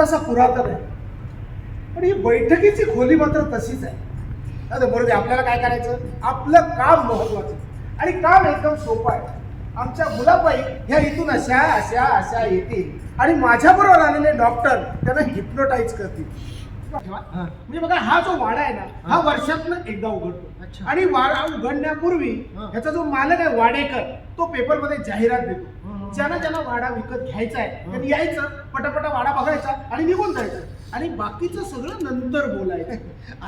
तसा पुरातन आहे. पण ही बैठकीची खोली मात्र तशीच आहे. बरोबर आपल्याला काय करायचं? आपलं काम महत्वाचं. आणि काम एकदम सोपं आहे. आमच्या मुलाबाई ह्या इथून अशा अशा अशा येतील. आणि माझ्याबरोबर आलेले डॉक्टर त्यांना हिप्नोटाईज करतील. म्हणजे बघा हा जो वाडा आहे ना हा वर्षातनं एकदा उघडतो. अच्छा. आणि वाडा उघडण्यापूर्वी. ह्याचा जो मालक आहे वाडेकर तो पेपरमध्ये जाहिरात देतो. ज्यांना ज्यांना वाडा विकत घ्यायचा आहे त्यांनी यायचं पटापटा वाडा बघायचा आणि निघून जायचं. आणि बाकीचं सगळं नंतर बोलायचं.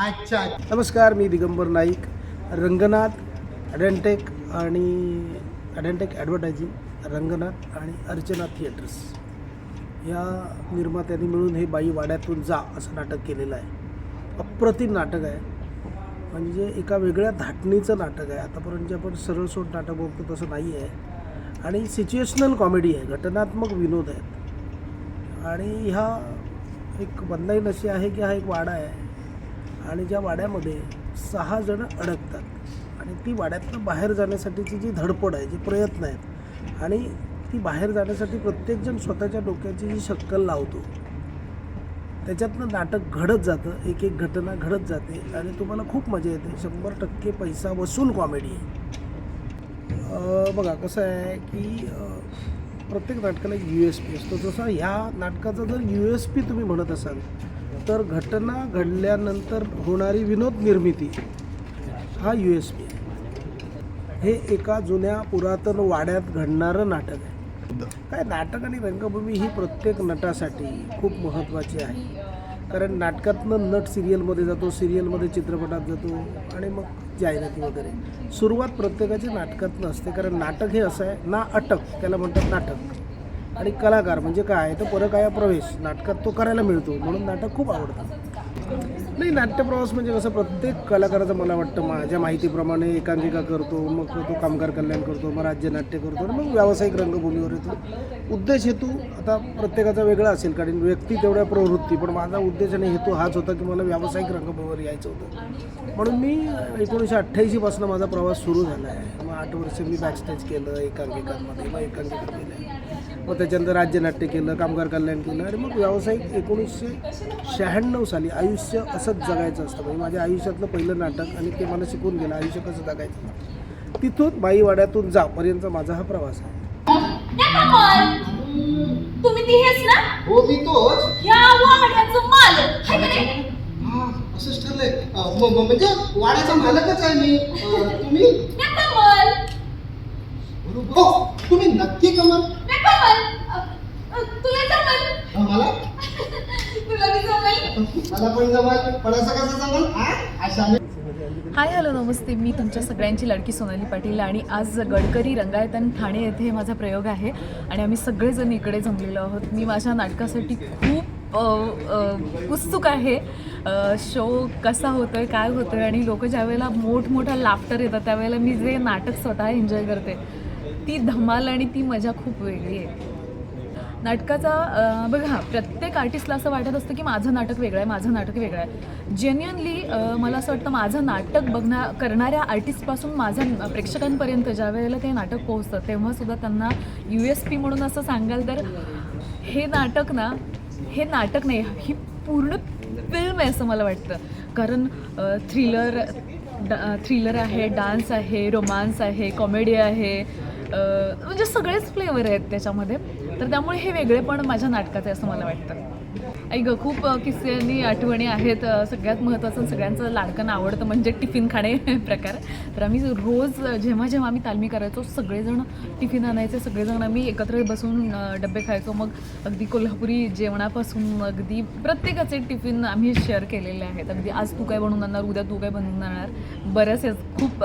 अच्छा. नमस्कार मी दिगंबर नाईक रंगनाथ ॲडंटेक आणि ॲडंटेक ॲडव्हर्टायझिंग रंगनाथ आणि अर्चना थिएटर्स. या निर्मात्यांनी मिळून हे बाई वाड्यातून जा असं नाटक केलेलं आहे. अप्रतिम नाटक आहे. म्हणजे एका वेगळ्या धाटणीचं नाटक आहे. आतापर्यंत जे आपण सरळसोट नाटक बघतो तसं नाही आहे आणि सिच्युएशनल कॉमेडी आहे घटनात्मक विनोद आहेत आणि ह्या एक बदनाईन अशी आहे की हा एक वाडा आहे. आणि ज्या वाड्यामध्ये सहा जण अडकतात आणि ती वाड्यातनं बाहेर जाण्यासाठीची जी धडपड आहे जे प्रयत्न आहेत आणि ती बाहेर जाण्यासाठी प्रत्येकजण स्वतःच्या डोक्याची जी शक्कल लावतो त्याच्यातनं नाटक घडत जातं एक एक घटना घडत जाते आणि तुम्हाला खूप मजा येते. शंभर टक्के पैसा वसूल कॉमेडी आहे. बघा कसं आहे की प्रत्येक नाटकाला एक यू एस पी असतो. जसा ह्या नाटकाचा जर यू एस पी तुम्ही म्हणत असाल तर घटना घडल्यानंतर होणारी विनोद निर्मिती हा यू एस पी हे एका जुन्या पुरातन वाड्यात घडणारं नाटक आहे. काय नाटक आणि रंगभूमी ही प्रत्येक नटासाठी खूप महत्त्वाची आहे. कारण नाटकातनं नट सिरियलमध्ये जातो सिरियलमध्ये चित्रपटात जातो आणि मग जाहिराती वगैरे. सुरुवात प्रत्येकाची नाटकातनं असते. कारण नाटक हे असं आहे ना अटक त्याला म्हणतात नाटक. आणि कलाकार म्हणजे काय? तर परकाया प्रवेश. नाटकात तो करायला मिळतो. म्हणून नाटक खूप आवडतं. नाही नाट्यप्रवास म्हणजे कसं प्रत्येक कलाकाराचं मला वाटतं माझ्या माहितीप्रमाणे एकांकिका करतो मग तो कामगार कल्याण करतो मग राज्य नाट्य करतो आणि मग व्यावसायिक रंगभूमीवर येतो. उद्देश हेतू आता प्रत्येकाचा वेगळा असेल कारण व्यक्ती तेवढ्या प्रवृत्ती पण माझा उद्देश आणि हेतू हाच होता की मला व्यावसायिक रंगभूमीवर यायचं होतं. म्हणून मी एकोणीसशे अठ्ठ्याऐंशीपासून माझा प्रवास सुरू झाला आहे. आठ वर्ष मी बॅकस्टेज केलं एकांकिकांमध्ये मग एकांकिका केलं. मग त्याच्यानंतर राज्यनाट्य केलं कामगार कल्याण केलं. आणि मग व्यावसायिक एकोणीसशे शहाण्णव साली आयुष्य असंच जगायचं असतं. म्हणजे माझ्या आयुष्यातलं पहिलं नाटक आणि ते मला शिकून गेलं आयुष्य कसं जगायचं. तिथून बाईवाड्यातून जापर्यंत माझा हा प्रवास आहे. तुम्ही ती हेच ना? हो मी तोच. ह्या वाड्याचं मालक. हाय का नाही? असंच ठरलंय. म्हणजे वाड्याचा मालकच आहे मी. तुम्ही? हो तुम्ही नक्की कमाल त्या कमल अ, अ, तुला जमल? अं, मला? तुला मी जमल? मला पण जमाल. पण असं कसं जमाल? हा? अशा मी- हाय हॅलो नमस्ते. मी तुमच्या सगळ्यांची लडकी सोनाली पाटील आणि आज गडकरी रंगायतन ठाणे येथे माझा प्रयोग आहे आणि आम्ही सगळेजण इकडे जमलेलो आहोत. मी माझ्या नाटकासाठी खूप अ, अ, उत्सुक आहे. शो कसा होतो आहे काय होतं आहे आणि लोक ज्यावेळेला मोठमोठा लाफ्टर येतात त्यावेळेला मी जे नाटक स्वतः एन्जॉय करते ती धमाल आणि ती मजा खूप वेगळी आहे. नाटकाचा बघा प्रत्येक आर्टिस्टला असं वाटत असतं की माझं नाटक वेगळं आहे माझं नाटक वेगळं आहे. जेन्युअनली मला असं वाटतं माझं नाटक बघण्या करणाऱ्या आर्टिस्टपासून माझ्या प्रेक्षकांपर्यंत ज्या वेळेला ते नाटक पोहोचतं तेव्हासुद्धा त्यांना यू एस पी म्हणून असं सांगाल तर हे नाटक ना हे नाटक नाही ही पूर्ण फिल्म आहे असं मला वाटतं. कारण थ्रिलर थ्रिलर आहे डान्स आहे रोमांस आहे कॉमेडी आहे म्हणजे सगळेच फ्लेवर आहेत त्याच्यामध्ये. तर त्यामुळे हे वेगळेपण माझ्या नाटकाचे आहे असं मला वाटतं. आई गं, खूप अ, किस्से आणि आठवणी आहेत. सगळ्यात महत्त्वाचं सगळ्यांचं लाडकांना आवडतं म्हणजे टिफिन खाणे प्रकार. तर आम्ही रोज जेव्हा जेव्हा आम्ही तालमी करायचो सगळेजण टिफिन आणायचे. सगळेजण आम्ही एकत्र बसून डबे खायचो. मग अगदी कोल्हापुरी जेवणापासून अगदी प्रत्येकाचे टिफिन आम्ही शेअर केलेले आहेत. अगदी आज तू काय बनवून आणणार उद्या तू काय बनवून आणणार. बरंच खूप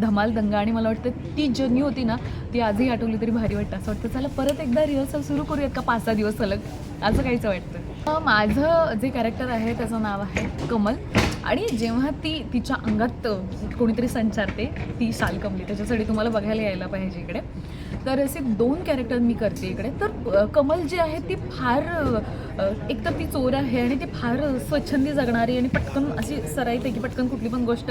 धमाल दंगा आणि मला वाटतं ती जर्नी होती ना ती आजही आठवली तरी भारी वाटतं. असं वाटतं चला परत एकदा रिहर्सल सुरू करूयात का? पाच सहा दिवस सलग असं काहीच वाटतं. माझं जे कॅरेक्टर आहे त्याचं नाव आहे कमल. आणि जेव्हा ती तिच्या अंगात कोणीतरी संचारते ती शालकमली त्याच्यासाठी तुम्हाला बघायला यायला पाहिजे इकडे. तर असे दोन कॅरेक्टर मी करते इकडे. तर कमल जी आहे ती फार एक एकतर ती चोर आहे आणि ती फार स्वच्छंदी जगणारी आणि पटकन अशी सरायते की पटकन कुठली पण गोष्ट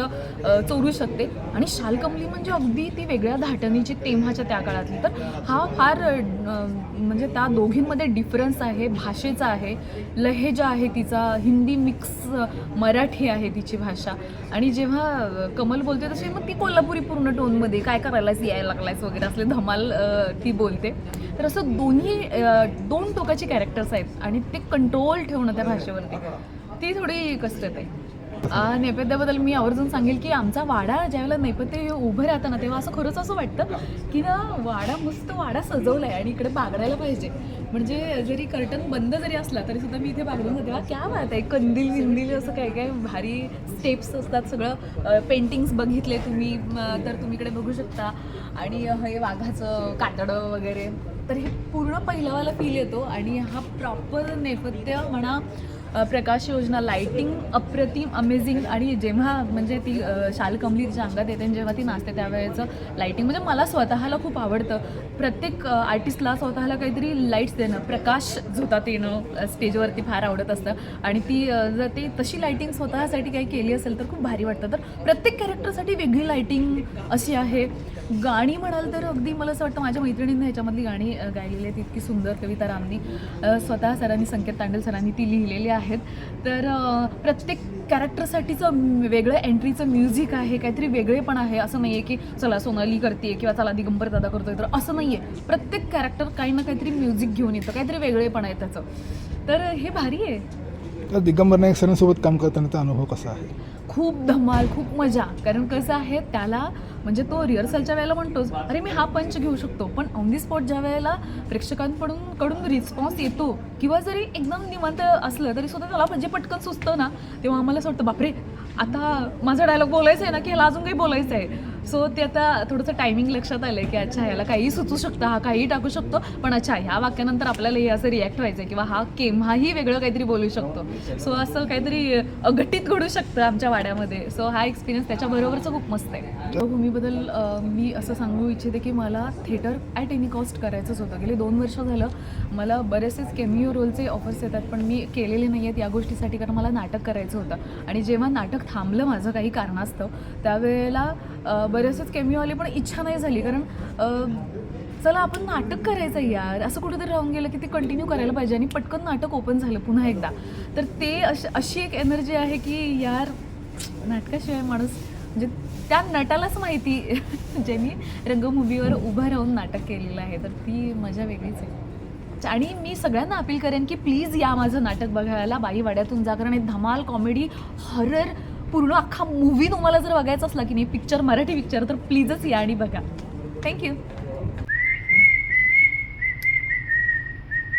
चोरू शकते. आणि शालकमली म्हणजे अगदी ती वेगळ्या धाटणीची तेव्हाच्या त्या काळातली. तर हा फार म्हणजे त्या दोघींमध्ये डिफरन्स आहे भाषेचा आहे लहेजा आहे तिचा हिंदी मिक्स मराठी आहे. तिची भाषा. आणि जेव्हा कमल बोलते तशी मग ती कोल्हापुरी पूर्ण टोनमध्ये काय करायलास यायला लागलायस वगैरे असले धमाल ती बोलते. तर असं दोन्ही दोन टोकाची कॅरेक्टर्स आहेत आणि ते कंट्रोल ठेवणं त्या भाषेवरती. ती थोडी कसरत आहे. नैवेद्याबद्दल मी आवर्जून सांगेल की आमचा वाडा ज्यावेळेला नैपथ्य उभं राहतं ना तेव्हा असं खरंच असं वाटतं की ना वाडा मस्त वाडा सजवला आहे आणि इकडे बागडायला पाहिजे. म्हणजे जरी कर्टन बंद जरी असला तरी सुद्धा मी इथे बागडून तेव्हा क्या वाहत आहे. कंदील विंदील असं काय काय भारी स्टेप्स असतात सगळं. पेंटिंग्स बघितले तुम्ही तर तुम्ही इकडे बघू शकता. आणि हे वाघाचं कातडं वगैरे. तर हे पूर्ण पहिलावाला फील येतो. आणि हा प्रॉपर नेपथ्य म्हणा प्रकाश योजना लाइटिंग अप्रतिम अमेझिंग आणि जेव्हा म्हणजे ती शाल कमली तिच्या अंगात येते आणि जेव्हा ती नाचते त्यावेळेचं लाईटिंग म्हणजे मला स्वतःला खूप आवडतं. प्रत्येक आर्टिस्टला स्वतःला काहीतरी लाईट्स देणं प्रकाश झोतात येणं स्टेजवरती फार आवडत असतं. आणि ती जर ती तशी लाईटिंग स्वतःसाठी काही केली असेल तर खूप भारी वाटतं. तर प्रत्येक कॅरेक्टरसाठी वेगळी लाईटिंग अशी आहे. गाणी म्हणाल तर अगदी मला असं वाटतं माझ्या मैत्रिणींनी ह्याच्यामधली गाणी गायलेली आहेत इतकी सुंदर कविता रामनी. स्वतः सरांनी संकेत तांडल सरांनी ती लिहिलेली आहे आहेत. तर प्रत्येक कॅरेक्टरसाठीचं वेगळं एंट्रीचं म्युझिक आहे काहीतरी वेगळेपण आहे. असं नाही आहे की चला सोनाली करते किंवा चला दिगंबर दादा करतोय तर असं नाही आहे प्रत्येक कॅरेक्टर काही ना काहीतरी म्युझिक घेऊन येतं काहीतरी वेगळेपण आहे त्याचं. तर हे भारी आहे. तर दिगंबर नाईक सरांसोबत काम करतानाचा अनुभव कसा आहे? खूप धमाल खूप मजा. कारण कसं आहे त्याला म्हणजे तो रिहर्सलच्या वेळेला म्हणतोच अरे मी हा पंच घेऊ शकतो पण ऑन दी स्पॉट ज्या वेळेला प्रेक्षकांकडून कडून रिस्पॉन्स येतो किंवा जरी एकदम निवांत असलं तरी सुद्धा त्याला म्हणजे पटकन सुचतं ना तेव्हा आम्हाला असं वाटतं बापरे आता माझा डायलॉग बोलायचा आहे ना की ह्याला अजून काही बोलायचं आहे सो ते आता थोडंसं टायमिंग लक्षात आलं की अच्छा ह्याला काही सुचू शकतं हा काही टाकू शकतो. पण अच्छा ह्या वाक्यानंतर आपल्याला हे असं रिॲक्ट व्हायचं किंवा हा केव्हाही वेगळं काहीतरी बोलू शकतो. सो असं काहीतरी अघटित घडू शकतं आमच्या वाड्यामध्ये. सो हा एक्सपिरियन्स त्याच्याबरोबरचं खूप मस्त आहे. भूमीबद्दल मी असं सांगू इच्छिते की मला थिएटर ॲट एनी कॉस्ट करायचंच होतं. गेले दोन वर्ष झालं मला बरेचसेच केमिओ रोलचे ऑफर्स येतात पण मी केलेले नाही आहेत या गोष्टीसाठी कारण मला नाटक करायचं होतं. आणि जेव्हा नाटक थांबलं माझं काही कारणास्तव त्यावेळेला बरेचसेच केमिओ आले पण इच्छा नाही झाली. कारण चला आपण नाटक करायचं यार. असं कुठेतरी राहून गेलं की ते कंटिन्यू करायला पाहिजे आणि पटकन नाटक ओपन झालं पुन्हा एकदा. तर ते अश अशी एक एनर्जी आहे की यार नाटकाशिवाय माणूस म्हणजे त्या नटालाच माहिती ज्यांनी रंगभूमीवर उभं राहून नाटक केलेलं आहे. तर ती मजा वेगळीच आहे. आणि मी सगळ्यांना अपील करेन की प्लीज या माझं नाटक बघायला बाईवाड्यातून जा. कारण धमाल कॉमेडी हॉरर पूर्ण अख्खा मूवी तुम्हाला जर बघायचा असला की नाही पिक्चर मराठी पिक्चर तर प्लीजच या आणि बघा. थँक्यू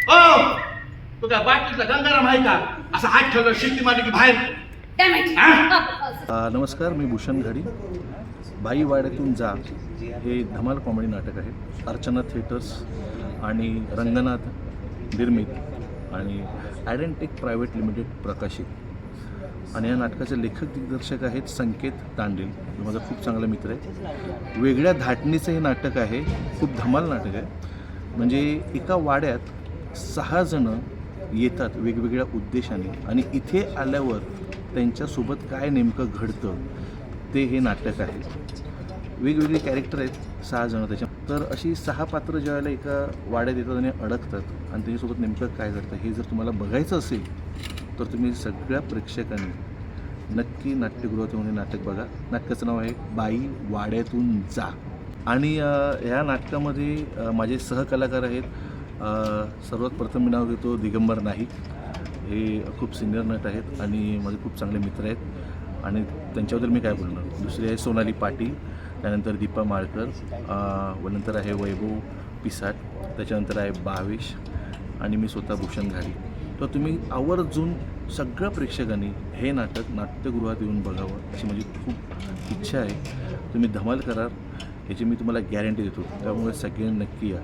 ओ! तू काय बाटलीतला गंगाराम आहे का? असं हात ठेवलं शिट्टी मारली की बाहेर हा? अ, नमस्कार मी भूषण घडी बाई वाड्यातून जा हे धमाल कॉमेडी नाटक आहे. अर्चना थिएटर्स आणि रंगनाथ निर्मित आणि आयडेंटिक प्रायव्हेट लिमिटेड प्रकाशित. आणि या नाटकाचे लेखक दिग्दर्शक आहेत संकेत तांडील. जो माझा खूप चांगला मित्र आहे. वेगळ्या धाटणीचं हे नाटक आहे. खूप धमाल नाटक आहे. म्हणजे एका वाड्यात सहा जणं येतात वेगवेगळ्या उद्देशाने आणि इथे आल्यावर त्यांच्यासोबत काय नेमकं घडतं ते हे नाटक आहे. वेगवेगळे कॅरेक्टर आहेत सहा जणं त्याच्या. तर अशी सहा पात्र ज्यावेळेला एका वाड्यात येतात आणि अडकतात आणि त्याच्यासोबत नेमकं काय घडतं हे जर तुम्हाला बघायचं असेल तर तुम्ही सगळ्या प्रेक्षकांनी नक्की नाट्यगृहात येऊन हे नाटक बघा. नाटकाचं नाव आहे बाई वाड्यातून जा. आणि ह्या नाटकामध्ये माझे सहकलाकार आहेत. सर्वात प्रथम मी नाव घेतो दिगंबर नाईक. हे खूप सिनियर नट आहेत आणि माझे खूप चांगले मित्र आहेत. आणि त्यांच्याबद्दल मी काय बोलणार? दुसरी आहे सोनाली पाटील त्यानंतर दीपा माळकर व नंतर आहे वैभव पिसाट त्याच्यानंतर आहे भावेश आणि मी स्वतः भूषण घाडी तर तुम्ही आवर्जून सगळ्या प्रेक्षकांनी हे नाटक नाट्यगृहात येऊन बघावं अशी माझी खूप इच्छा आहे. तुम्ही धमाल कराल याची मी तुम्हाला गॅरंटी देतो. त्यामुळे सगळ्यांनी नक्की या.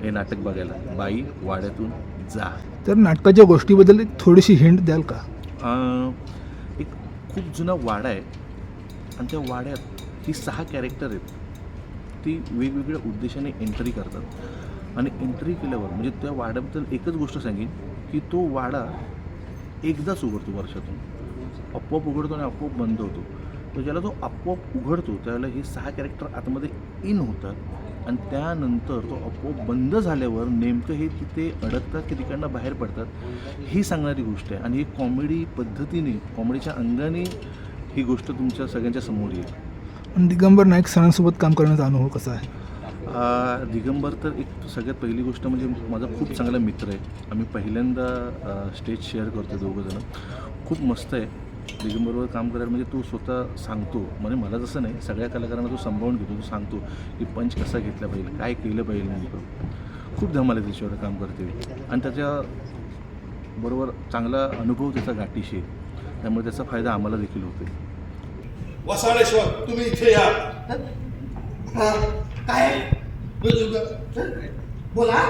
हे नाटक बघायला. बाई वाड्यातून जा. तर नाटकाच्या गोष्टीबद्दल एक थोडीशी हिंट द्याल का? अं, एक खूप जुना वाडा आहे. आणि त्या वाड्यात ही सहा कॅरेक्टर आहेत. ती वेगवेगळ्या उद्देशाने एंट्री करतात. आणि एंट्री केल्यावर म्हणजे त्या वाड्याबद्दल एकच गोष्ट सांगेन की तो वाडा एकदाच उघडतो वर्षातून. आपोआप उघडतो आणि आपोआप बंद होतो. तर ज्याला तो आपोआप उघडतो त्याला हे सहा कॅरेक्टर आतमध्ये इन होतात आणि त्यानंतर तो आपोआप बंद झाल्यावर नेमकं हे तिथे अडकतात की तिकडनं बाहेर पडतात ही सांगणारी गोष्ट आहे. आणि ही कॉमेडी पद्धतीने कॉमेडीच्या अंगाने ही गोष्ट तुमच्या सगळ्यांच्या समोर येईल. आणि दिगंबर नाईक सरांसोबत काम करण्याचा अनुभव कसा आहे? दिगंबर तर एक सगळ्यात पहिली गोष्ट म्हणजे माझा खूप चांगला मित्र आहे. आम्ही पहिल्यांदा स्टेज शेअर करतो दोघंजणं खूप मस्त आहे. दिगंबरवर काम करायला म्हणजे तो स्वतः सांगतो. म्हणजे मला जसं नाही सगळ्या कलाकारांना तो सांभाळून घेतो. तो सांगतो की पंच कसा घेतला पाहिजे काय केलं पाहिजे नेमकं. खूप धमाल आहे त्याच्यावर काम करते. आणि त्याच्या बरोबर चांगला अनुभव त्याचा गाठीशी आहे. त्यामुळे त्याचा फायदा आम्हाला देखील होतो वसाळेश्वर तुम्ही इथे या. काय? बोला